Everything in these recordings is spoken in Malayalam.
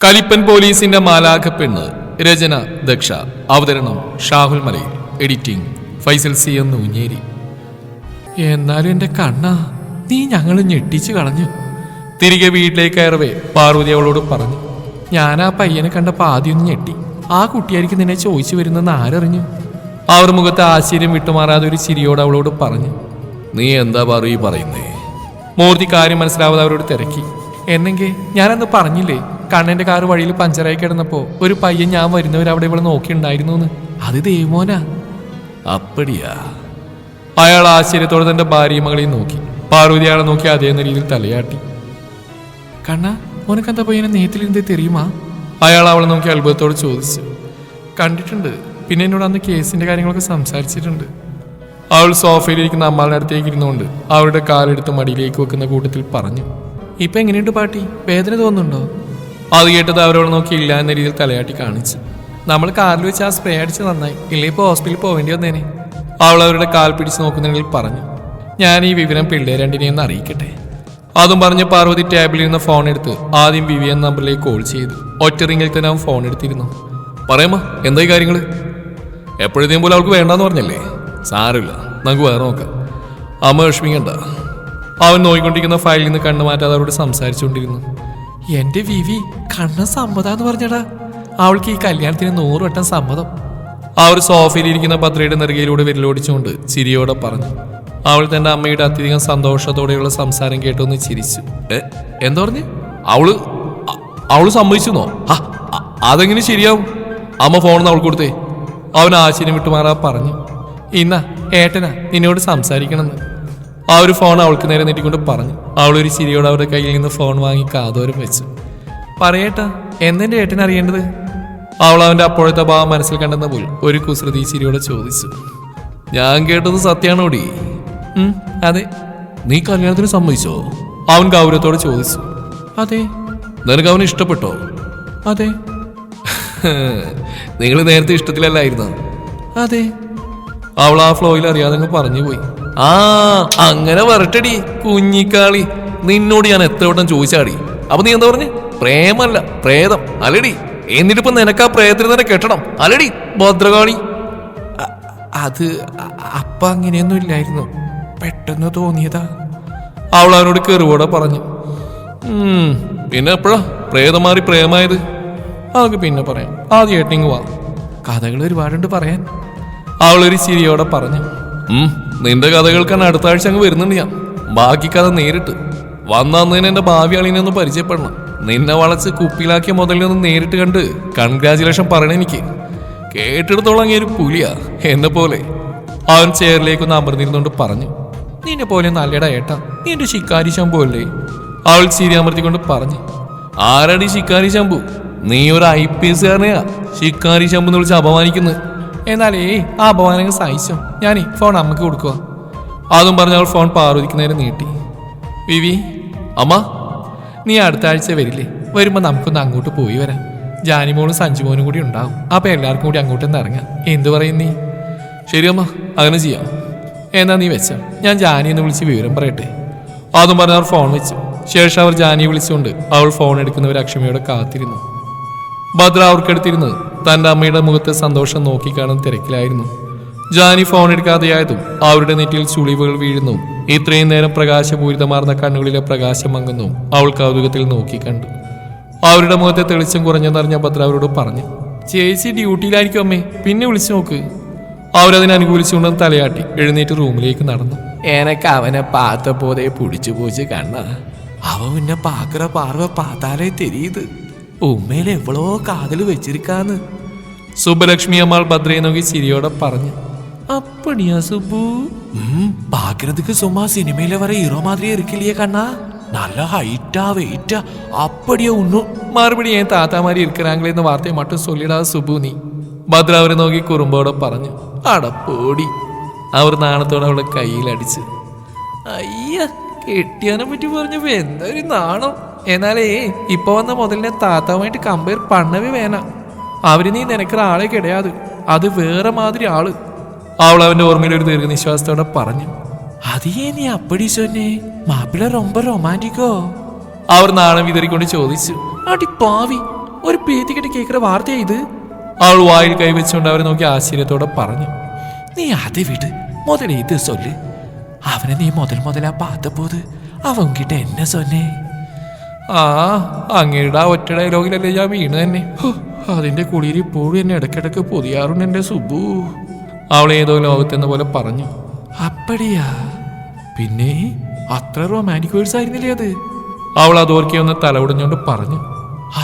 കലിപ്പൻ പോലീസിന്റെ മാലാഖ പെണ്ണ് രചന ദക്ഷ. അവതരണം ഷാഹുൽ മലയിൽ. എഡിറ്റിംഗ് ഫൈസൽ സി എന്ന് ഉഞ്ഞേരി എന്നാലും എന്റെ കണ്ണാ നീ ഞങ്ങൾ ഞെട്ടിച്ചു കളഞ്ഞു. തിരികെ വീട്ടിലേക്ക് കയറവേ പാർവതി അവളോട് പറഞ്ഞു. ഞാൻ ആ പയ്യനെ കണ്ടപ്പോൾ ആദ്യം ഒന്ന് ഞെട്ടി. ആ കുട്ടിയായിരിക്കും നിന്നെ ചോദിച്ചു വരുന്നെന്ന് ആരറിഞ്ഞു? അവർ മുഖത്ത് ആശ്ചര്യം വിട്ടുമാറാതെ ഒരു ചിരിയോട് അവളോട് പറഞ്ഞു. നീ എന്താ പറയൂ പറയുന്നേ? മൂർത്തി കാര്യം മനസ്സിലാവാതെ അവരോട് തിരക്കി. എന്നെങ്കിൽ ഞാനന്ന് പറഞ്ഞില്ലേ കണ്ണന്റെ കാറ് വഴിയിൽ പഞ്ചറായി കിടന്നപ്പോ ഒരു പയ്യൻ ഞാൻ വരുന്നവരവിടെ ഇവിടെ നോക്കിയിട്ടുണ്ടായിരുന്നു എന്ന് അത് ദേവമോനാ. അപ്പടിയാ. അയാൾ ആശ്ചര്യത്തോടെ തന്റെ ഭാര്യയും മകളെയും നോക്കി. പാർവതി അയാളെ നോക്കി അതേ എന്ന രീതിയിൽ തലയാട്ടി. കണ്ണ ഉനക്കെന്താ പയ്യനെ നേത്തിലിരുന്ന് തെറിയുമാ? അയാൾ അവളെ നോക്കി അത്ഭുതത്തോട് ചോദിച്ചു. കണ്ടിട്ടുണ്ട്. പിന്നെ എന്നോട് അന്ന് കേസിന്റെ കാര്യങ്ങളൊക്കെ സംസാരിച്ചിട്ടുണ്ട്. അവൾ സോഫയിലിരിക്കുന്ന അമ്മാളുടെ അടുത്തേക്ക് ഇരുന്നുകൊണ്ട് അവരുടെ കാലെടുത്ത് മടിയിലേക്ക് വെക്കുന്ന കൂട്ടത്തിൽ പറഞ്ഞു. ഇപ്പൊ എങ്ങനെയുണ്ട് പാട്ടി? വേദന തോന്നുന്നുണ്ടോ? അത് കേട്ടത് അവരോട് നോക്കി ഇല്ല എന്ന രീതിയിൽ തലയാട്ടി കാണിച്ചു. നമ്മൾ കാറിൽ വെച്ച് ആ സ്പ്രേ അടിച്ച് നന്നായി. ഇല്ലേ ഇപ്പോൾ ഹോസ്പിറ്റലിൽ പോവേണ്ടി വന്നേനെ. അവൾ അവരുടെ കാൽ പിടിച്ച് നോക്കുന്നതിൽ പറഞ്ഞു ഞാൻ ഈ വിവരം പിള്ളേർ രണ്ടിനെയും ഒന്ന് അറിയിക്കട്ടെ. അതും പറഞ്ഞ് പാർവതി ടേബിളിൽ നിന്ന് ഫോൺ എടുത്ത് ആദ്യം വിവിയൻ നമ്പറിലേക്ക് കോൾ ചെയ്തു. ഒറ്റ റിങ്ങിൽ തന്നെ അവൻ ഫോൺ എടുത്തിരുന്നു. പറയാമോ എന്തായി കാര്യങ്ങൾ എപ്പോഴത്തേയും പോലെ അവൾക്ക് വേണ്ടെന്ന് പറഞ്ഞല്ലേ? സാരമില്ല നമുക്ക് വേറെ നോക്കാം. അമ്മ വിഷമിക്കണ്ട. അവൻ നോയിക്കൊണ്ടിരിക്കുന്ന ഫയലിൽ നിന്ന് കണ്ണു മാറ്റാതെ അവരോട് സംസാരിച്ചുകൊണ്ടിരുന്നു. എന്റെ വിവി കണ്ണ സമ്മതാന്ന് പറഞ്ഞടാ. അവൾക്ക് ഈ കല്യാണത്തിന് നൂറ് വട്ടം സമ്മതം. ഒരു സോഫയിലിരിക്കുന്ന ഭദ്രയുടെ നെറുകയിലൂടെ വിരലോടിച്ചുകൊണ്ട് ചിരിയോടെ പറഞ്ഞു. അവൾ തന്റെ അമ്മയുടെ അത്യധികം സന്തോഷത്തോടെയുള്ള സംസാരം കേട്ടൊന്ന് ചിരിച്ചു. "ഏ, എന്താ പറഞ്ഞു? അവൾ അവൾ സമ്മതിച്ചെന്നോ? ആ, അതെങ്ങനെ ശരിയാവും? അമ്മ ഫോണെന്ന് അവൾ കൊടുത്തേ. അവൻ ആശ്ചര്യം വിട്ടുമാറാ പറഞ്ഞു. ഇന്ന ഏട്ടനാ നിന്നോട് സംസാരിക്കണമെന്ന്. ആ ഒരു ഫോൺ അവൾക്ക് നേരെ നീട്ടിക്കൊണ്ട് പറഞ്ഞു. അവളൊരു ചിരിയോട് അവരുടെ കയ്യിൽ നിന്ന് ഫോൺ വാങ്ങി കാതോരം വെച്ചു. പറയട്ട എന്നെന്റെ ഏട്ടൻ അറിയേണ്ടത്? അവൾ അവന്റെ അപ്പോഴത്തെ ഭാവം മനസ്സിൽ കണ്ടെന്ന പോയി ഒരു കുസൃതി ചിരിയോടെ ചോദിച്ചു. ഞാൻ കേട്ടത് സത്യാണോടി? അതെ. നീ കല്യാണത്തിന് സമ്മതിച്ചോ? അവൻ ഗൗരവത്തോടെ ചോദിച്ചു. അതെ. നിനക്ക് അവന് ഇഷ്ടപ്പെട്ടോ? അതെ. നിങ്ങൾ നേരത്തെ ഇഷ്ടത്തിലല്ലായിരുന്നു? അതെ. അവൾ ആ ഫ്ലോയിൽ അറിയാതെ പറഞ്ഞു പോയി. ആ അങ്ങനെ വരട്ടടി കുഞ്ഞിക്കാളി. നിന്നോട് ഞാൻ എത്ര വട്ടം ചോദിച്ചാടി. അപ്പൊ നീ എന്താ പറഞ്ഞു? പ്രേമല്ല പ്രേതം. അലടി എന്നിട്ടിപ്പോ നിനക്ക് ആ പ്രേതത്തിന് തന്നെ കെട്ടണം. അലടി ഭദ്രകാളി. അത് അപ്പ അങ്ങനെയൊന്നും ഇല്ലായിരുന്നു. പെട്ടെന്ന് തോന്നിയതാ. അവൾ അവനോട് കെറുവോടെ പറഞ്ഞു. പിന്നെ എപ്പോഴാ? പ്രേതം മാറി പ്രേമായത്. അതൊക്കെ പിന്നെ പറയാം. ആദ്യമായിട്ട് ഇങ്ങ് വാ. കഥകൾ ഒരുപാടുണ്ട് പറയാൻ. അവളൊരു ചിരിയോടെ പറഞ്ഞു. നിന്റെ കഥകൾക്കാണ് അടുത്ത ആഴ്ച അങ്ങ് വരുന്നുണ്ട് ഞാൻ. ബാക്കി കഥ നേരിട്ട്. വന്നതിന് എന്റെ ഭാവി അളിനെ ഒന്ന് പരിചയപ്പെടണം. നിന്നെ വളച്ച് കുപ്പിയിലാക്കിയ മുതലിനെ ഒന്ന് നേരിട്ട് കണ്ട് കൺഗ്രാചുലേഷൻ പറയണ എനിക്ക്. കേട്ടിടത്തോളം അങ്ങനെ ഒരു പുലിയാ എന്നെ പോലെ. അവൻ ചെയറിലേക്ക് ഒന്ന് അമർന്നിരുന്നുകൊണ്ട് പറഞ്ഞു നിന്നെ പോലെ നല്ലടാ ഏട്ടാ നീ എന്റെ ശിക്കാരി ശംഭു അല്ലേ? അവൾ ചിരി അമർത്തിക്കൊണ്ട് പറഞ്ഞു ആരാടി ശിക്കാരി ശംഭു? നീ ഒരു ഐ പി എസ് കാരനെയാ ശിക്കാരി ശംഭു എന്ന് വിളിച്ച് അപമാനിക്കുന്നത് എന്നാലേ ആ അപമാനങ്ങൾ സഹിച്ചോ? ഞാനേ ഫോൺ അമ്മയ്ക്ക് കൊടുക്കുക അതും പറഞ്ഞ അവൾ ഫോൺ പാർവതിക്ക് നേരെ നീട്ടി. വിവി അമ്മ നീ അടുത്ത ആഴ്ച വരില്ലേ? വരുമ്പോൾ നമുക്കൊന്ന് അങ്ങോട്ട് പോയി വരാം. ജാനിമോളും സഞ്ജുമോനും കൂടി ഉണ്ടാവും. അപ്പം എല്ലാവർക്കും കൂടി അങ്ങോട്ടൊന്ന് ഇറങ്ങാം. എന്തു പറയും നീ? ശരി അമ്മ അങ്ങനെ ചെയ്യാം. എന്നാ നീ വെച്ചോ. ഞാൻ ജാനി എന്ന് വിളിച്ച് വിവരം പറയട്ടെ. അതും പറഞ്ഞ് അവർ ഫോൺ വെച്ചു. ശേഷം അവർ ജാനിയെ വിളിച്ചുകൊണ്ട് അവൾ ഫോൺ എടുക്കുന്നവർ അക്ഷമയോടെ കാത്തിരുന്നു. ഭദ്ര അവർക്കെടുത്തിരുന്ന് തന്റെ അമ്മയുടെ മുഖത്തെ സന്തോഷം നോക്കിക്കാണും തിരക്കിലായിരുന്നു. ജാനി ഫോൺ എടുക്കാതെയായതും അവരുടെ നെറ്റിയിൽ ചുളിവുകൾ വീഴുന്നു. ഇത്രയും നേരം പ്രകാശപൂരിതമാർന്ന കണ്ണുകളിലെ പ്രകാശം മങ്ങുന്നു അവൾ കൗതുകത്തിൽ നോക്കിക്കണ്ടു അവരുടെ മുഖത്തെ തെളിച്ചം കുറഞ്ഞെന്നറിഞ്ഞ ഭദ്ര അവരോട് പറഞ്ഞു ചേച്ചി ഡ്യൂട്ടിയിലായിരിക്കും അമ്മേ പിന്നെ വിളിച്ചു നോക്ക്. അവരതിനെ അനുകൂലിച്ചുകൊണ്ടെന്ന് തലയാട്ടി എഴുന്നേറ്റ് റൂമിലേക്ക് നടന്നു. എനക്ക് അവനെ പാത്ത പോലെ പിടിച്ചു പോച്ച് കണ്ണ. അവ പിന്നെ പാക്കറ പാർവ പാത്താലേ തെരിയത് ഉമ്മയിൽ എവളോ കാതിൽ വെച്ചിരിക്കാന്ന്. സുബലക്ഷ്മി അമ്മാൾ ഭദ്രയെ നോക്കി ചിരിയോടെ പറഞ്ഞു അപ്പണിയാ സുബു പാക്കുന്നതുക്ക് സുമ സിനിമയിലെ വരെ ഹീറോ മാതിരി ഇരിക്കില്ലേ കണ്ണാ? നല്ല ഹൈറ്റാ വെയിറ്റാ അപ്പടിയാ ഉണ്ണു. മറുപടി ഞാൻ താത്താമാരി ഇരിക്കറാങ്കിലെന്ന് വാർത്തയെ മട്ടും സൊല്ലിടാതെ സുബു നീ. ഭദ്ര അവരെ നോക്കി കുറുമ്പോടെ പറഞ്ഞു അടപ്പോടി അവർ നാണത്തോടെ അവളെ കയ്യിലടിച്ച്. അയ്യ കെട്ടിയാനെ പറ്റി പറഞ്ഞു എന്തൊരു നാണം. എന്നാലേ ഇപ്പൊ വന്ന മുതലിനെ താത്താവുമായിട്ട് കമ്പയർ പണ്ണവേ വേന അവർ നീ നിനക്ക് ആളെ കിടയാത്. അത് വേറെ മാതിരി ആൾ. അവൾ അവന്റെ ഓർമ്മയിൽ ഒരു ദീർഘനിശ്വാസത്തോടെ പറഞ്ഞു അതേ നീ അപ്പടി ചൊന്നെ മാപ്പിള റൊമ്പ റൊമാന്റിക്കോ? അവർ നാണം വിതറിക്കൊണ്ട് ചോദിച്ചു അടി പാവി ഒരു പേത്തിക്കെട്ട് കേൾക്കുന്ന വാർത്ത ഇത്? അവൾ വായിൽ കൈവച്ചുകൊണ്ട് അവരെ നോക്കി ആശ്ചര്യത്തോടെ പറഞ്ഞു നീ അത് വിട് മുതൽ ഇത് സൊല്ല്. അവനെ നീ മുതൽ മുതലാ പോത്. അവൻ കിട്ട എന്നെ സൊന്നേ. ആ അങ്ങയുടെ ആ ഒറ്റ ഡയലോഗിലല്ലേ ഞാൻ വീണ് തന്നെ? അതിന്റെ കുളിയിൽ ഇപ്പോഴും എന്നെ ഇടയ്ക്കിടയ്ക്ക് പൊതിയാറുണ്ട് എന്റെ സുബു. അവൾ ഏതോ ലോകത്തെന്ന പോലെ പറഞ്ഞു. അപ്പടിയാ. പിന്നെ അത്ര റൊമാന്റിക് വേഴ്സ് ആയിരുന്നില്ലേ അത്? അവൾ അതോർക്കി ഒന്ന് തലവിടഞ്ഞുകൊണ്ട് പറഞ്ഞു.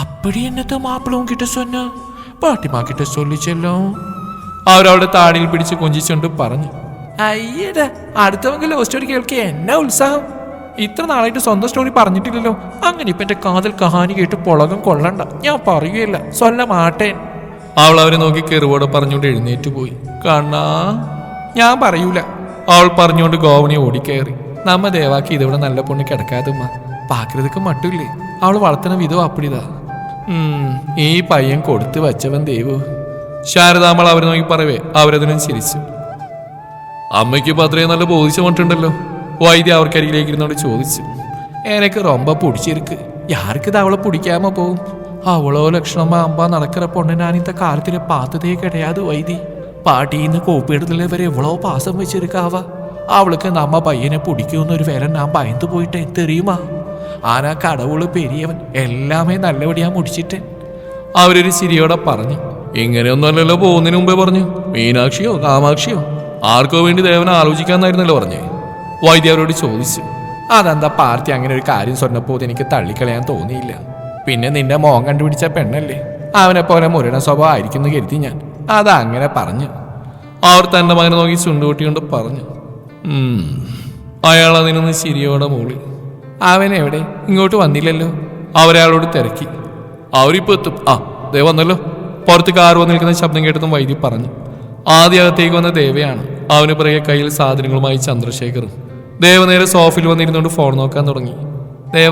അപ്പടി എന്നത്തെ മാപ്പിളവും കിട്ട സൊന്ന പാട്ടിമാ കിട്ട സൊല്ലിച്ചല്ലോ അവരവളുടെ താടിയിൽ പിടിച്ച് കൊഞ്ചിച്ചുകൊണ്ട് പറഞ്ഞു. അയ്യടാ അടുത്തവങ്കിൽ ലവ് സ്റ്റോറി കേൾക്കുക എന്നാ ഉത്സാഹം. ഇത്ര നാളായിട്ട് സ്വന്തം സ്റ്റോറി പറഞ്ഞിട്ടില്ലല്ലോ. അങ്ങനെ ഇപ്പൊ എന്റെ കാതൽ കഹാനി കേട്ട് പുളകം കൊള്ളണ്ട. ഞാൻ പറയുകയില്ല. സ്വല്ല മാട്ടേൻ അവൾ അവരെ നോക്കി കെറുവോടെ പറഞ്ഞുകൊണ്ട് എഴുന്നേറ്റ് പോയി. കണ്ണാ. ഞാൻ പറയൂല. അവൾ പറഞ്ഞുകൊണ്ട് ഗോവണി ഓടിക്കയറി. നമ്മ ദേവാക്കി ഇതിവിടെ നല്ല പൊണ്ണ് കിടക്കാതുമ്മ പാകൃതക്ക് മട്ടില്ലേ അവൾ വളർത്തണ വിധം അപ്പിടിതാ. ഈ പയ്യൻ കൊടുത്തു വച്ചവൻ ദേവു. ശാരദാമ്മൾ അവരെ നോക്കി പറവേ. അവരതിനും ചിരിച്ചു. അമ്മയ്ക്ക് ഇപ്പൊ അത്രയും നല്ല ബോധിച്ചു വന്നിട്ടുണ്ടല്ലോ. വൈദ്യ അവർക്കരികിലേക്ക് ഇരുന്നോട് ചോദിച്ചു എനക്ക് റൊമ്പ പൊടിച്ചിരിക്ക്. യാർക്കിത് അവളെ പിടിക്കാമോ പോവും അവളോ ലക്ഷണമാ അമ്പ നടക്കറ പൊണ്ണെ ഞാനിത്ത കാലത്തിലെ പാത്തതേ കിടയാതെ വൈദി പാട്ടിന്ന് കോപ്പിയിടത്തിലെ എവളോ പാസം വെച്ചിരിക്കാവ? അവൾക്ക് നമ്മ പയ്യനെ പിടിക്കുമെന്നൊരു വില ഞാൻ ഭയന്ന് പോയിട്ട് തെറിയുമാ. ആനാ കടവുൾ പെരിയവൻ എല്ലാമേ നല്ലപടിയാ മുടിച്ചിട്ട്. അവരൊരു ചിരിയോടെ പറഞ്ഞു ഇങ്ങനെയൊന്നല്ലല്ലോ പോകുന്നതിന് മുമ്പേ പറഞ്ഞു മീനാക്ഷിയോ കാമാക്ഷിയോ? ആർക്കോ വേണ്ടി ദേവനെ ആലോചിക്കാന്നായിരുന്നല്ലോ പറഞ്ഞേ. വൈദ്യ അവരോട് ചോദിച്ചു. അതെന്താ പാർട്ടി അങ്ങനെ ഒരു കാര്യം സ്വന്നപ്പോൾ എനിക്ക് തള്ളിക്കളയാൻ തോന്നിയില്ല. പിന്നെ നിന്റെ മോൻ കണ്ടുപിടിച്ച പെണ്ണല്ലേ? അവനെ പോലെ മുരണ സ്വഭാവം ആയിരിക്കുന്നു കരുതി ഞാൻ. അതാ അങ്ങനെ പറഞ്ഞു. അവർ തന്റെ മകനെ നോക്കി ചുണ്ടുകൂട്ടിക്കൊണ്ട് പറഞ്ഞു. അയാൾ അതിനൊന്ന് ശരിയോടെ മൂളി. അവൻ എവിടെ? ഇങ്ങോട്ട് വന്നില്ലല്ലോ. അവരയാളോട് തിരക്കി. അവരിപ്പോ എത്തും. ആ ദേ വന്നല്ലോ. പുറത്ത് കാർ വന്ന് നിൽക്കുന്ന ശബ്ദം കേട്ടതും വൈദ്യു പറഞ്ഞു. ആദ്യ അകത്തേക്ക് വന്ന ദേവയാണ്. അവന് പിറകെ കയ്യിൽ സാധനങ്ങളുമായി ചന്ദ്രശേഖറും ദേവ നേരെ സോഫയിൽ വന്നിരുന്നുകൊണ്ട് ഫോൺ നോക്കാൻ തുടങ്ങി. ദേവ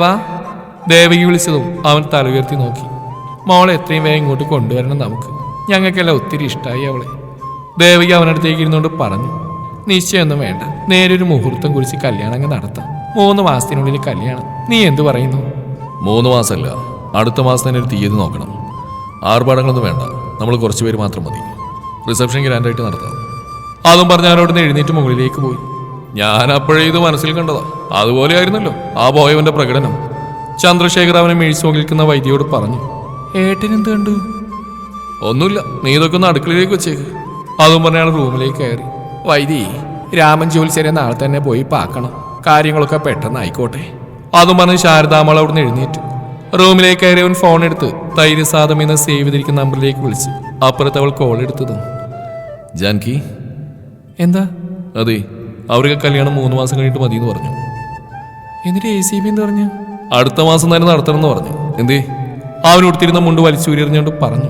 ദേവകി വിളിച്ചതും അവൻ തല ഉയർത്തി നോക്കി. മോളെ എത്രയും വേഗം ഇങ്ങോട്ട് കൊണ്ടുവരണം നമുക്ക്. ഞങ്ങൾക്കെല്ലാം ഒത്തിരി ഇഷ്ടമായി അവളെ. ദേവകി അവനടുത്തേക്ക് ഇരുന്നുകൊണ്ട് പറഞ്ഞു നിശ്ചയമൊന്നും വേണ്ട. നേരെ ഒരു മുഹൂർത്തം കുറിച്ച് കല്യാണം അങ്ങ് നടത്താം. മൂന്ന് മാസത്തിനുള്ളിൽ കല്യാണം. നീ എന്തു പറയുന്നു? മൂന്ന് മാസമല്ല. അടുത്ത മാസം തന്നെ ഒരു തീയതി നോക്കണം. ആർഭാടങ്ങളൊന്നും വേണ്ട. നമ്മൾ കുറച്ച് പേര് മാത്രം മതി. റിസപ്ഷൻ ഗ്രാൻഡായിട്ട് നടത്താം. അതും പറഞ്ഞ് അവരോട് എഴുന്നേറ്റ് മുകളിലേക്ക് പോയി. ഞാൻ അപ്പോഴേ ഇത് മനസ്സിൽ കണ്ടതാ. അതുപോലെ ആയിരുന്നല്ലോ ആ പോയവന്റെ പ്രകടനം. ചന്ദ്രശേഖർ അവനെ മിഴിച്ചു വൈദ്യയോട് പറഞ്ഞു. ഏട്ടനെന്ത് കണ്ടു? ഒന്നുമില്ല നീ ഇതൊക്കെ ഒന്ന് അടുക്കളയിലേക്ക് വെച്ചേക്ക്. അതും പറഞ്ഞ അയാൾ റൂമിലേക്ക് കയറി. വൈദ്യ രാമൻ ജോലിച്ചേരെ നാളെ തന്നെ പോയി പാക്കണം. കാര്യങ്ങളൊക്കെ പെട്ടെന്ന് ആയിക്കോട്ടെ. അതും പറഞ്ഞ് ശാരദാമൾ അവിടുന്ന് എഴുന്നേറ്റു. റൂമിലേക്ക് കയറി അവൻ ഫോൺ എടുത്ത് തൈരസാദം എന്ന സേവ് ചെയ്തിരിക്കുന്ന നമ്പറിലേക്ക് വിളിച്ചു. അപ്പുറത്ത് അവൾ കോൾ എടുത്തതും ജാൻകി? എന്താ? അതെ അവർക്ക് കല്യാണം മൂന്ന് മാസം കഴിഞ്ഞിട്ട് മതി എന്ന് പറഞ്ഞു. എന്നിട്ട് എ സി ബി എന്ന് പറഞ്ഞു? അടുത്ത മാസം തന്നെ നടത്തണം എന്ന് പറഞ്ഞു. എന്തേ? അവൻ ഉടുത്തിരുന്ന മുണ്ട് വലിച്ചൂരിയെറിഞ്ഞുകൊണ്ട് പറഞ്ഞു.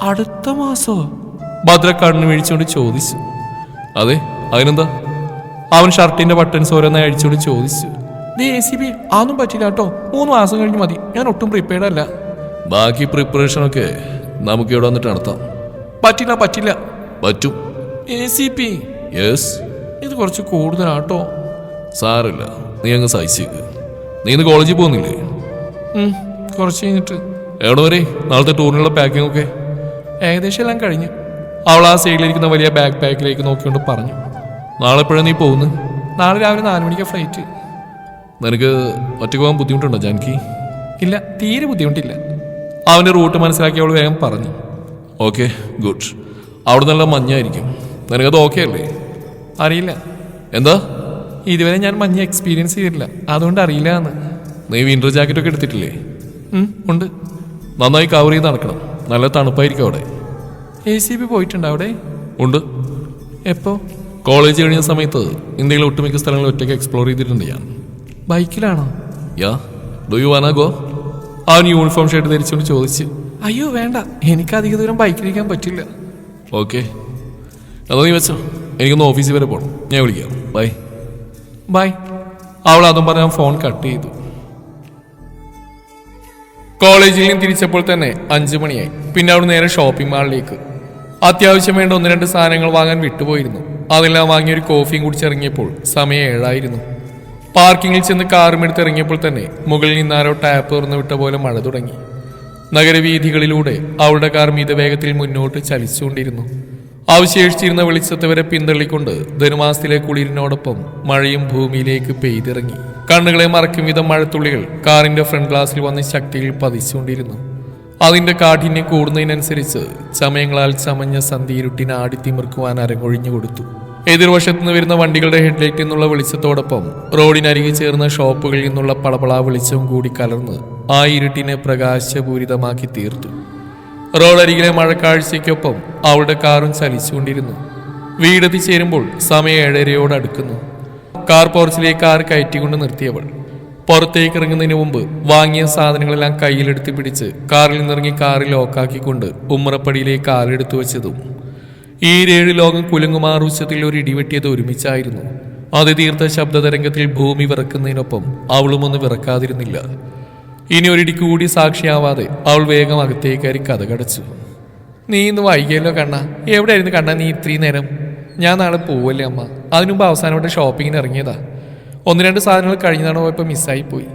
അടുത്ത മാസോ? ഭദ്ര കണ്ണു വീഴ്ചോണ്ട് ചോദിച്ചു. അതെ അതിനെന്താ? അവൻ ഷർട്ടിന്റെ ബട്ടൺസ് ഓരോന്നായി അഴിച്ചുകൊണ്ട് ചോദിച്ചു. എ സി ബി അതൊന്നും പറ്റില്ല കേട്ടോ. മൂന്ന് മാസം കഴിഞ്ഞ് മതി. ഞാൻ ഒട്ടും പ്രിപ്പയർഡ് അല്ല. ബാക്കി പ്രിപ്പറേഷൻ ഒക്കെ നമുക്ക് ഇവിടെ വന്നിട്ട് നടത്താം. പറ്റില്ല പറ്റില്ല. പറ്റും. എ സി പി യെസ് ഇത് കുറച്ച് കൂടുതലാട്ടോ. സാറില്ല നീ അങ്ങ് സഹിച്ചേക്ക്. നീ ഇന്ന് കോളേജിൽ പോകുന്നില്ലേ? കുറച്ച് കഴിഞ്ഞിട്ട്. എവിടെ വരെ? നാളത്തെ ടൂറിനുള്ള പാക്കിംഗ് ഒക്കെ? ഏകദേശം എല്ലാം കഴിഞ്ഞു. അവൾ ആ സൈഡിലിരിക്കുന്ന വലിയ ബാക്ക് പാക്കിലേക്ക് നോക്കിക്കൊണ്ട് പറഞ്ഞു. നാളെ എപ്പോഴാണ് നീ പോകുന്നത്? നാളെ രാവിലെ നാല് മണിക്ക് ഫ്ലൈറ്റ് നിനക്ക് ഒറ്റയ്ക്ക് പോകാൻ ബുദ്ധിമുട്ടുണ്ടോ ജാൻകി? ഇല്ല തീരെ ബുദ്ധിമുട്ടില്ല. അവന്റെ റൂട്ട് മനസ്സിലാക്കി അവൾ വേഗം പറഞ്ഞു. Okay good. അവിടെ നല്ല മഞ്ഞായിരിക്കും. നിനക്കത് ഓക്കെ അല്ലേ? അറിയില്ല. എന്താ? ഇതുവരെ ഞാൻ മഞ്ഞ എക്സ്പീരിയൻസ് ചെയ്തിട്ടില്ല. അതുകൊണ്ട് അറിയില്ല എന്ന് നീ വിന്റർ ജാക്കറ്റ് ഒക്കെ എടുത്തിട്ടില്ലേ? ഉണ്ട്. നന്നായി കവർ ചെയ്ത് നടക്കണം. നല്ല തണുപ്പായിരിക്കും അവിടെ. എ സി ബി പോയിട്ടുണ്ട് അവിടെ? ഉണ്ട്. എപ്പോ? കോളേജ് കഴിഞ്ഞ സമയത്ത് ഇന്ത്യയിലെ ഒട്ടുമിക്ക സ്ഥലങ്ങൾ ഒറ്റയ്ക്ക് എക്സ്പ്ലോർ ചെയ്തിട്ടുണ്ട് ഞാൻ. ബൈക്കിലാണോ? Yeah do you wanna go ആ യൂണിഫോം ഷർട്ട് ധരിച്ചുകൊണ്ട് ചോദിച്ച്. അയ്യോ വേണ്ട. എനിക്ക് അധിക ദൂരം ബൈക്കിലിരിക്കാൻ പറ്റില്ല. ഓക്കെ അതോ നീ വെച്ചോ. എനിക്കൊന്ന് ഓഫീസിൽ വരെ പോകണം ഞാൻ വിളിക്കാം. ബൈ. ബൈ. അവൾ അതും പറഞ്ഞ ഫോൺ കട്ട് ചെയ്തു. കോളേജിൽ നിന്ന് തിരിച്ചപ്പോൾ തന്നെ അഞ്ചു മണിയായി. പിന്നെ അവിടെ നേരെ ഷോപ്പിംഗ് മാളിലേക്ക്. അത്യാവശ്യം വേണ്ട ഒന്ന് രണ്ട് സാധനങ്ങൾ വാങ്ങാൻ വിട്ടുപോയിരുന്നു. അതെല്ലാം വാങ്ങി ഒരു കോഫിയും കുടിച്ചിറങ്ങിയപ്പോൾ സമയം ഏഴായിരുന്നു. പാർക്കിങ്ങിൽ ചെന്ന് കാറും എടുത്തിറങ്ങിയപ്പോൾ തന്നെ മുകളിൽ നിന്നാരോ ടാപ്പ് തുറന്നു വിട്ട പോലെ മഴ തുടങ്ങി. നഗരവീഥികളിലൂടെ അവളുടെ കാർ മിതവേഗത്തിൽ മുന്നോട്ട് ചലിച്ചുകൊണ്ടിരുന്നു. അവശേഷിച്ചിരുന്ന വെളിച്ചത്തെ വരെ പിന്തള്ളിക്കൊണ്ട് ധനുമാസത്തിലെ കുളിരിനോടൊപ്പം മഴയും ഭൂമിയിലേക്ക് പെയ്തിറങ്ങി. കണ്ണുകളെ മറക്കും വിധം മഴത്തുള്ളികൾ കാറിന്റെ ഫ്രണ്ട് ഗ്ലാസ്സിൽ വന്ന് ശക്തിയിൽ പതിച്ചുകൊണ്ടിരുന്നു. അതിന്റെ കാഠിന്യം കൂടുന്നതിനനുസരിച്ച് ചമയങ്ങളാൽ ചമഞ്ഞ സന്ധിയിരുട്ടിനെ ആടിത്തിമിർക്കുവാൻ അരങ്ങൊഴിഞ്ഞു കൊടുത്തു. എതിർവശത്തു നിന്ന് വരുന്ന വണ്ടികളുടെ ഹെഡ്ലൈറ്റിൽ നിന്നുള്ള വെളിച്ചത്തോടൊപ്പം റോഡിനരികെ ചേർന്ന ഷോപ്പുകളിൽ നിന്നുള്ള പളപള വെളിച്ചവും കൂടി കലർന്ന് ആ ഇരുട്ടിനെ പ്രകാശപൂരിതമാക്കി തീർത്തു. റോഡരികിലെ മഴക്കാഴ്ചയ്ക്കൊപ്പം അവളുടെ കാറും ചലിച്ചുകൊണ്ടിരുന്നു. വീടെത്തി ചേരുമ്പോൾ സമയം ഏഴരയോട് അടുക്കുന്നു. കാർ പോർച്ചിലേക്ക് കാർ കയറ്റിക്കൊണ്ട് നിർത്തിയവൾ. പുറത്തേക്ക് ഇറങ്ങുന്നതിന് മുമ്പ് വാങ്ങിയ സാധനങ്ങളെല്ലാം കയ്യിലെടുത്ത് പിടിച്ച് കാറിൽ നിന്നിറങ്ങി കാറിൽ ലോക്കാക്കിക്കൊണ്ട് ഉമ്മറപ്പടിയിലേക്ക് കാറെടുത്തു വെച്ചതും ഈ ഏഴ് ലോകം കുലുങ്ങുമാർ ഉച്ചത്തിൽ ഒരു ഇടിവെട്ടിയത് ഒരുമിച്ചായിരുന്നു. അത് തീർത്ത ശബ്ദതരംഗത്തിൽ ഭൂമി വിറക്കുന്നതിനൊപ്പം അവളും ഒന്ന് വിറക്കാതിരുന്നില്ല. ഇനി ഒരിടിക്ക് കൂടി സാക്ഷിയാവാതെ അവൾ വേഗം അകത്തേക്ക് കയറി കഥ കടച്ചു. നീ ഇന്ന് വൈകിയല്ലോ കണ്ണ. എവിടെയായിരുന്നു കണ്ണ നീ ഇത്രയും നേരം? ഞാൻ നാളെ പോവല്ലേ അമ്മ. അതിനുമുമ്പ് അവസാനമായിട്ട് ഷോപ്പിങ്ങിന് ഇറങ്ങിയതാ. ഒന്ന് രണ്ട് സാധനങ്ങൾ കഴിഞ്ഞ തവണ പോയപ്പോൾ മിസ്സായി പോയി.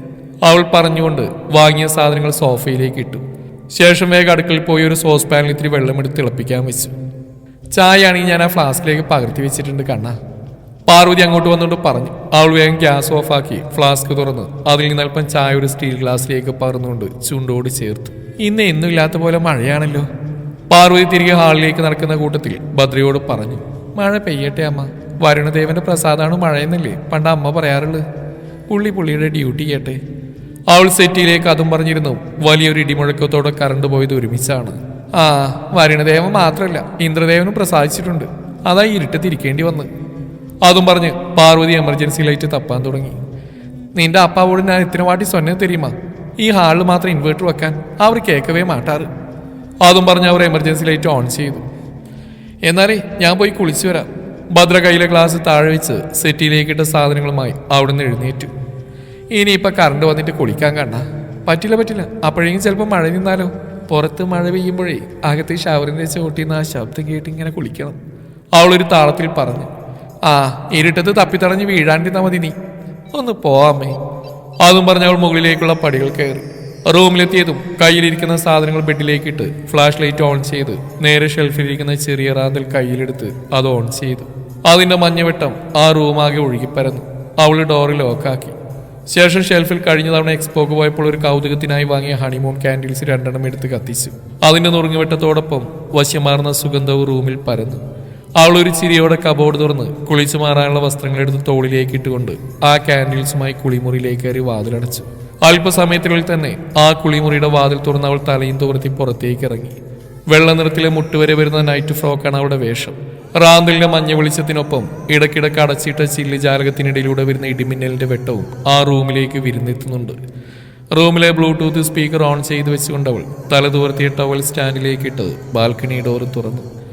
അവൾ പറഞ്ഞുകൊണ്ട് വാങ്ങിയ സാധനങ്ങൾ സോഫയിലേക്ക് ഇട്ടു. ശേഷം വേഗം അടുക്കളയിൽ പോയി ഒരു സോസ് പാനിൽ ഇത്തിരി വെള്ളമെടുത്ത് തിളപ്പിക്കാൻ വെച്ചു. ചായ ആണെങ്കിൽ ഞാൻ ആ ഫ്ലാസ്കിലേക്ക് പകർത്തി വെച്ചിട്ടുണ്ട് കണ്ണ. പാർവതി അങ്ങോട്ട് വന്നുകൊണ്ട് പറഞ്ഞു അവൾ വേഗം ഗ്യാസ് ഓഫാക്കി ഫ്ലാസ്ക് തുറന്ന്. അതിൽ നിന്ന് അല്പം ചായ ഒരു സ്റ്റീൽ ഗ്ലാസ്സിലേക്ക് പകർന്നുകൊണ്ട് ചുണ്ടോട് ചേർത്തു. ഇന്ന് എന്നും ഇല്ലാത്ത പോലെ മഴയാണല്ലോ. പാർവതി തിരികെ ഹാളിലേക്ക് നടക്കുന്ന കൂട്ടത്തിൽ ഭദ്രയോട് പറഞ്ഞു മഴ പെയ്യട്ടെ അമ്മ. വരുണദേവന്റെ പ്രസാദാണ് മഴയെന്നല്ലേ പണ്ട് അമ്മ പറയാറുള്ളത് പുള്ളി പുള്ളിയുടെ ഡ്യൂട്ടി ചെയ്യട്ടെ അവൾ സെറ്റിയിലേക്ക് അതും പറഞ്ഞിരുന്നു വലിയൊരു ഇടിമുഴക്കത്തോടെ കറണ്ട് പോയത് ഒരുമിച്ചാണ്. ആ വരുണദേവൻ മാത്രമല്ല ഇന്ദ്രദേവനും പ്രസാദിച്ചിട്ടുണ്ട്. അതാ ഇരുട്ടത്തിരിക്കേണ്ടി വന്ന്. അതും പറഞ്ഞ് പാർവതി എമർജൻസി ലൈറ്റ് തപ്പാൻ തുടങ്ങി. നിന്റെ അപ്പാവോട് ഞാൻ ഇത്തിരി വാട്ടി സ്വന്നെ തരുമാ ഈ ഹാളിൽ മാത്രം ഇൻവേർട്ടർ വെക്കാൻ അവർ കേൾക്കവേ മാട്ടാറ്. അതും പറഞ്ഞ് അവർ എമർജൻസി ലൈറ്റ് ഓൺ ചെയ്തു. എന്നാലേ ഞാൻ പോയി കുളിച്ചു വരാം. ഭദ്ര കയ്യിലെ ഗ്ലാസ് താഴെ വെച്ച് സെറ്റിയിലേക്ക് ഇട്ട സാധനങ്ങളുമായി അവിടുന്ന് എഴുന്നേറ്റു. ഇനിയിപ്പോൾ കറണ്ട് വന്നിട്ട് കുളിക്കാൻ കണ്ട പറ്റില്ല പറ്റില്ല. അപ്പോഴേക്കും ചിലപ്പോൾ മഴ നിന്നാലോ. പുറത്ത് മഴ പെയ്യുമ്പോഴേ അകത്ത് ഷവറിന്റെ ചോട്ടിൽ ആ ശബ്ദം കേട്ട് ഇങ്ങനെ കുളിക്കണം. അവളൊരു താളത്തിൽ പറഞ്ഞു. ആ ഇരുട്ടത്ത് തപ്പിത്തടഞ്ഞ് വീഴാണ്ടിരുന്നാ മതി നീ. ഒന്ന് പോവാമേ. അതും പറഞ്ഞ് അവൾ മുകളിലേക്കുള്ള പടികൾ കയറി. റൂമിലെത്തിയതും കയ്യിലിരിക്കുന്ന സാധനങ്ങൾ ബെഡിലേക്ക് ഇട്ട് ഫ്ലാഷ് ലൈറ്റ് ഓൺ ചെയ്ത് നേരെ ഷെൽഫിലിരിക്കുന്ന ചെറിയ റാന്തൽ കയ്യിലെടുത്ത് അത് ഓൺ ചെയ്തു. അതിന്റെ മഞ്ഞവെട്ടം ആ റൂമാകെ ഒഴുകിപ്പരന്നു. അവൾ ഡോറ് ലോക്കാക്കി. ശേഷം ഷെൽഫിൽ കഴിഞ്ഞ തവണ എക്സ്പോക്ക് പോയപ്പോൾ ഒരു കൗതുകത്തിനായി വാങ്ങിയ ഹണിമൂൺ കാൻഡിൽസ് രണ്ടെണ്ണം എടുത്ത് കത്തിച്ചു. അതിന്റെ നുറുങ്ങുവെട്ടത്തോടൊപ്പം വശ്യമാർന്ന സുഗന്ധവും റൂമിൽ പരന്നു. അവൾ ഒരു ചിരിയോടെ കബോർഡ് തുറന്ന് കുളിച്ചു മാറാനുള്ള വസ്ത്രങ്ങൾ എടുത്ത് തോളിലേക്ക് ഇട്ടുകൊണ്ട് ആ കാൻഡിൽസുമായി കുളിമുറിയിലേക്ക് കയറി വാതിലടച്ചു. അല്പസമയത്തിനുള്ളിൽ തന്നെ ആ കുളിമുറിയുടെ വാതിൽ തുറന്ന് അവൾ തലയും തുറത്തി പുറത്തേക്ക് ഇറങ്ങി. വെള്ള നിറത്തിലെ മുട്ടുവരെ വരുന്ന നൈറ്റ് ഫ്രോക്കാണ് അവളുടെ വേഷം. റാന്തലിന്റെ മഞ്ഞ വെളിച്ചത്തിനൊപ്പം ഇടയ്ക്കിടയ്ക്ക് അടച്ചിട്ട ചില്ലി ജാലകത്തിനിടയിലൂടെ വരുന്ന ഇടിമിന്നലിന്റെ വെട്ടവും ആ റൂമിലേക്ക് വിരുന്നെത്തുന്നുണ്ട്. റൂമിലെ ബ്ലൂടൂത്ത് സ്പീക്കർ ഓൺ ചെയ്ത് വെച്ചുകൊണ്ടവൾ തല തുവർത്തിയ ടവൽ സ്റ്റാൻഡിലേക്ക് ഇട്ട് ബാൽക്കണി ഡോർ തുറന്നു.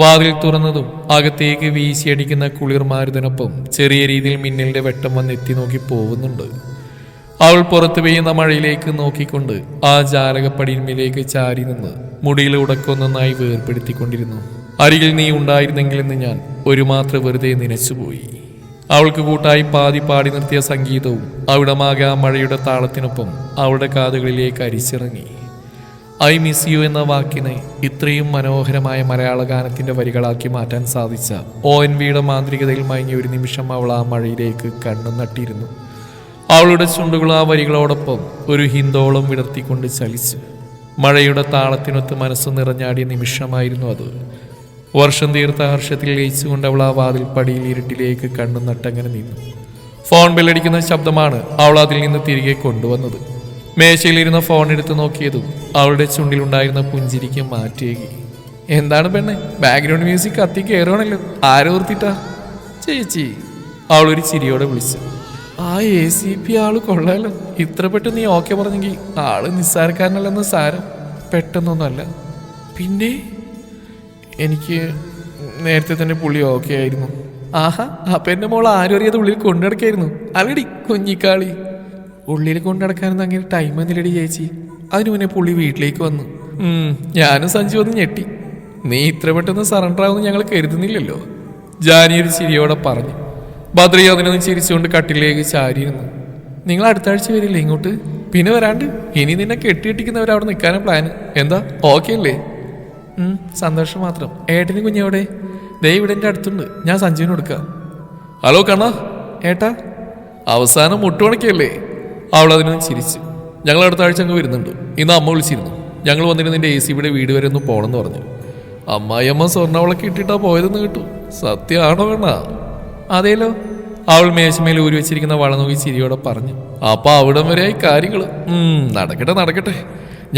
വാതിൽ തുറന്നതും അകത്തേക്ക് വീശിയടിക്കുന്ന കുളിർമാരുതിനൊപ്പം ചെറിയ രീതിയിൽ മിന്നലിന്റെ വെട്ടം വന്ന് എത്തി നോക്കി പോകുന്നുണ്ട് അവൾ പുറത്തു പെയ്യുന്ന മഴയിലേക്ക് നോക്കിക്കൊണ്ട് ആ ജാലകപ്പടിയിന്മേലേക്ക് ചാരി നിന്ന് മുടിയിൽ ഉടക്കൊന്നായി വേർപ്പെടുത്തിക്കൊണ്ടിരുന്നു. അരികിൽ നീ ഉണ്ടായിരുന്നെങ്കിലെന്ന് ഞാൻ ഒരു മാത്രം വെറുതെ നനച്ചുപോയി. അവൾക്ക് കൂട്ടായി പാതി പാടി നിർത്തിയ സംഗീതവും അവിടമാകെ ആ മഴയുടെ താളത്തിനൊപ്പം അവളുടെ കാതുകളിലേക്ക് അരിച്ചിറങ്ങി. ഐ മിസ് യു എന്ന വാക്കിനെ ഇത്രയും മനോഹരമായ മലയാള ഗാനത്തിന്റെ വരികളാക്കി മാറ്റാൻ സാധിച്ച ഒ എൻ വിയുടെ മാന്ത്രികതയിൽ മയങ്ങിയ ഒരു നിമിഷം അവൾ ആ മഴയിലേക്ക് കണ്ണു നട്ടിരുന്നു. അവളുടെ ചുണ്ടുകൾ ആ വരികളോടൊപ്പം ഒരു ഹിന്ദോളം വിടർത്തിക്കൊണ്ട് ചലിച്ച്. മഴയുടെ താളത്തിനൊത്ത് മനസ്സ് നിറഞ്ഞാടിയ നിമിഷമായിരുന്നു അത്. വർഷം തീർത്ത ഹർഷത്തിൽ ലയിച്ചുകൊണ്ട് അവൾ ആ വാതിൽ പടിയിൽ ഇരുട്ടിലേക്ക് കണ്ണു നട്ടങ്ങനെ നിന്നു. ഫോൺ ബെല്ലടിക്കുന്ന ശബ്ദമാണ് അവൾ അതിൽ നിന്ന് തിരികെ കൊണ്ടുവന്നത്. മേശയിലിരുന്ന ഫോൺ എടുത്ത് നോക്കിയതും അവളുടെ ചുണ്ടിലുണ്ടായിരുന്ന പുഞ്ചിരിക്ക് മാറ്റിയേകി. എന്താണ് പെണ്ണെ? ബാക്ക്ഗ്രൗണ്ട് മ്യൂസിക് കത്തി കയറുവാണല്ലോ ആരോർത്തിട്ടാ ചേച്ചി അവളൊരു ചിരിയോടെ വിളിച്ചു. ആ എ സി പി ആൾ കൊള്ളാലോ. ഇത്ര പെട്ടെന്ന് നീ ഓക്കെ പറഞ്ഞെങ്കിൽ ആൾ നിസ്സാരക്കാരനല്ലെന്ന് സാരം. പെട്ടെന്നൊന്നുമല്ല. പിന്നെ? എനിക്ക് നേരത്തെ തന്നെ പുള്ളി ഓക്കെ ആയിരുന്നു. ആഹാ അപ്പൊ എന്റെ മോൾ ആരും അറിയാതെ ഉള്ളിൽ കൊണ്ടുനടക്കായിരുന്നു. അല്ലടി കുഞ്ഞിക്കാളി. ഉള്ളിൽ കൊണ്ടുനടക്കാനൊന്നും അങ്ങനെ ടൈം എന്നില്ലടി ചേച്ചി. അതിനു മുന്നേ പുള്ളി വീട്ടിലേക്ക് വന്നു. ഞാനും സഞ്ജു ഒന്ന് ഞെട്ടി. നീ ഇത്ര പെട്ടെന്ന് സറണ്ടർ ആവുമെന്ന് ഞങ്ങൾ കരുതുന്നില്ലല്ലോ ജാനി ഒരു ചിരിയോടെ പറഞ്ഞു. ബദ്രി അതിനൊന്ന് ചിരിച്ചുകൊണ്ട് കട്ടിലേക്ക് ചാരിയിരുന്നു. നിങ്ങൾ അടുത്ത ആഴ്ച വരില്ലേ ഇങ്ങോട്ട്? പിന്നെ വരാണ്ട്? ഇനി നിന്നെ കെട്ടിയിട്ടിക്കുന്നവർ അവിടെ നിൽക്കാനാ പ്ലാൻ എന്താ? ഓക്കെ അല്ലേ? സന്തോഷം മാത്രം. ഏട്ടനും കുഞ്ഞവിടെ ദേ ഇവിടെ എന്റെ അടുത്തുണ്ട്. ഞാൻ സഞ്ജുവിന് കൊടുക്കാം. ഹലോ കണ്ണ. ഏട്ടാ? അവസാനം മുട്ടുമണിക്കല്ലേ അവൾ അതിന് ചിരിച്ചു. ഞങ്ങൾ അടുത്ത ആഴ്ച അങ്ങ് വരുന്നുണ്ട്. ഇന്ന് അമ്മ വിളിച്ചിരുന്നു. ഞങ്ങൾ വന്നിരുന്നതിന്റെ എ സി ബിയുടെ വീട് വരെ ഒന്ന് പോകണമെന്ന് പറഞ്ഞു. അമ്മായിയമ്മ സ്വർണവളൊക്കെ ഇട്ടിട്ടാ പോയതെന്ന് കേട്ടു. സത്യമാണോ വേണ അതേലോ. അവൾ മേശമേൽ ഊരി വെച്ചിരിക്കുന്ന വള നോക്കി ചിരിയോടെ പറഞ്ഞു. അപ്പൊ അവിടം വരെയായി കാര്യങ്ങൾ നടക്കട്ടെ നടക്കട്ടെ.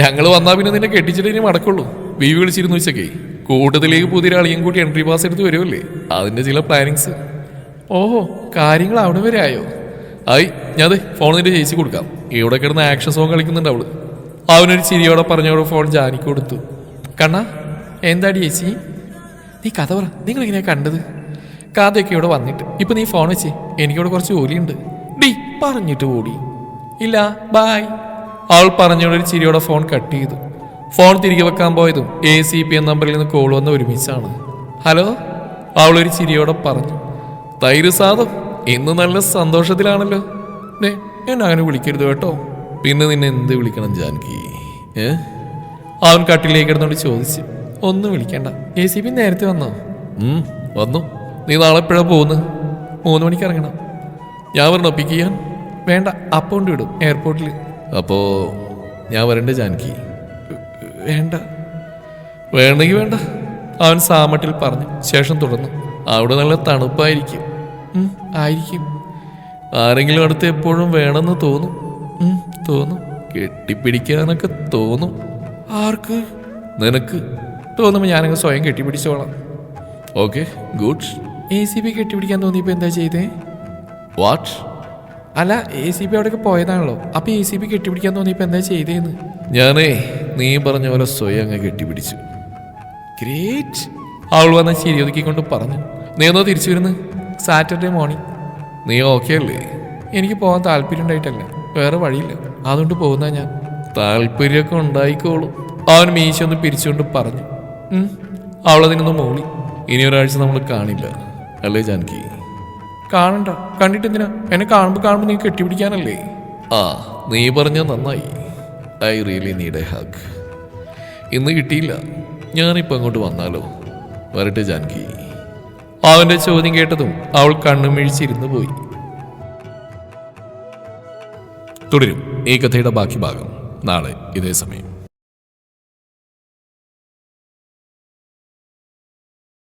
ഞങ്ങൾ വന്നാ പിന്നെ നിന്നെ കെട്ടിച്ചിട്ട് ഇനി മടക്കുള്ളൂ. ബീവി വിളിച്ചിരുന്നു ഉച്ചക്കെ കൂട്ടത്തിലേക്ക് പുതിയ അളിയും കൂട്ടി എൻട്രി പാസ് എടുത്ത് വരുമല്ലേ അതിന്റെ ചില പ്ലാനിങ്സ് ഓഹോ കാര്യങ്ങൾ അവിടെ വരെ ആയോ? ആയി ഞാൻ ഫോൺ നിന്റെ ചേച്ചി കൊടുക്കാം. ഇവിടെ കിടന്ന് ആക്ഷൻ സോങ് കളിക്കുന്നുണ്ട് അവൾ. അവനൊരു ചിരിയോടെ പറഞ്ഞോട് ഫോൺ ജാനിക്ക് കൊടുത്തു. കണ്ണാ എന്താടി ചേച്ചി? നീ കഥ പറ നിങ്ങൾ എങ്ങനെയാ കണ്ടത്? കഥയൊക്കെ ഇവിടെ വന്നിട്ട്. ഇപ്പൊ നീ ഫോൺ വെച്ചേ എനിക്കിവിടെ കുറച്ച് ജോലിയുണ്ട് ഡി പറഞ്ഞിട്ട് ഓടി. ഇല്ല ബായ് അവൾ പറഞ്ഞോടൊരു ചിരിയോടെ ഫോൺ കട്ട് ചെയ്തു. ഫോൺ തിരികെ വെക്കാൻ പോയതും എ സി പി എം നമ്പറിൽ നിന്ന് കോൾ വന്ന ഒരുമിച്ചാണ്. ഹലോ? അവളൊരു ചിരിയോടെ പറഞ്ഞു. തൈര് സാദം ഇന്ന് നല്ല സന്തോഷത്തിലാണല്ലോ. ഡേ എന്നെ അങ്ങനെ വിളിക്കരുത് കേട്ടോ. പിന്നെ നിന്നെ എന്ത് വിളിക്കണം ജാൻകി? ഏ? അവൻ കട്ടിലേക്ക് കിടന്നോണ്ട് ചോദിച്ചു. ഒന്നും വിളിക്കണ്ട. എ സി പി നേരത്തെ വന്നോ? വന്നു. നീ നാളെ എപ്പോഴാ പോകുന്നത്? മൂന്ന് മണിക്ക് ഇറങ്ങണം. ഞാൻ വരണോ പിക്ക് ചെയ്യാൻ? വേണ്ട അപ്പോണ്ട് വിടും എയർപോർട്ടിൽ. അപ്പോ ഞാൻ വരണ്ടേ ജാൻകി. വേണ്ട. വേണമെങ്കിൽ വേണ്ട. അവൻ സാമട്ടിൽ പറഞ്ഞു. ശേഷം തുടർന്നു. അവിടെ നല്ല തണുപ്പായിരിക്കും. ആയിരിക്കും. ആരെങ്കിലും അടുത്ത് എപ്പോഴും വേണമെന്ന് തോന്നും. തോന്നും. കെട്ടിപ്പിടിക്കാനൊക്കെ തോന്നും. ആർക്ക്? നിനക്ക്. തോന്നുമ്പോൾ ഞാനങ്ങ് സ്വയം കെട്ടിപ്പിടിച്ചോളാം. Okay good. A C P കെട്ടിപ്പിടിക്കാൻ തോന്നിയപ്പോൾ എന്താ ചെയ്തേ? വാട്ട് അല്ല എ സി പി അവിടെയൊക്കെ പോയതാണല്ലോ. അപ്പൊ എ സി പി കെട്ടിപ്പിടിക്കാൻ തോന്നിയപ്പോൾ എന്താ ചെയ്തേന്ന്? ഞാനേ നീ പറഞ്ഞ പോലെ സ്വയം അങ്ങ് കെട്ടിപ്പിടിച്ചു. ഗ്രേറ്റ് അവൾ വന്ന ശരി ഒതുക്കിക്കൊണ്ട് പറഞ്ഞു. നീ എന്നോ തിരിച്ചു വരുന്നത് സാറ്റർഡേ മോർണിംഗ്. നീ ഓക്കെ അല്ലേ? എനിക്ക് പോകാൻ താല്പര്യം ഉണ്ടായിട്ടല്ല. വേറെ വഴിയില്ല. അതുകൊണ്ട് പോകുന്ന ഞാൻ. താല്പര്യമൊക്കെ ഉണ്ടായിക്കോളും. അവൻ മീശ ഒന്ന് പിരിച്ചുകൊണ്ട് പറഞ്ഞു. അവളതിനൊന്ന് മൂളി. ഇനി ഒരാഴ്ച നമ്മൾ കാണില്ല. അല്ലേ ജാൻകി? കാണണ്ട. കണ്ടിട്ട് എന്തിനാ? എന്നെ കാണുമ്പോൾ കാണുമ്പോൾ നീ കെട്ടിപ്പിടിക്കാനല്ലേ? ആ നീ പറഞ്ഞ നന്നായി. I really need a hug ഇന്ന് കിട്ടിയില്ല. ഞാനിപ്പോൾ അങ്ങോട്ട് വന്നാലോ? വരട്ടെ ജാനകി അവന്റെ ചോദ്യം കേട്ടതും അവൾ കണ്ണുമിഴിച്ചിരുന്നു പോയി. തുടരും ഈ കഥയുടെ ബാക്കി ഭാഗം നാളെ ഇതേ സമയം.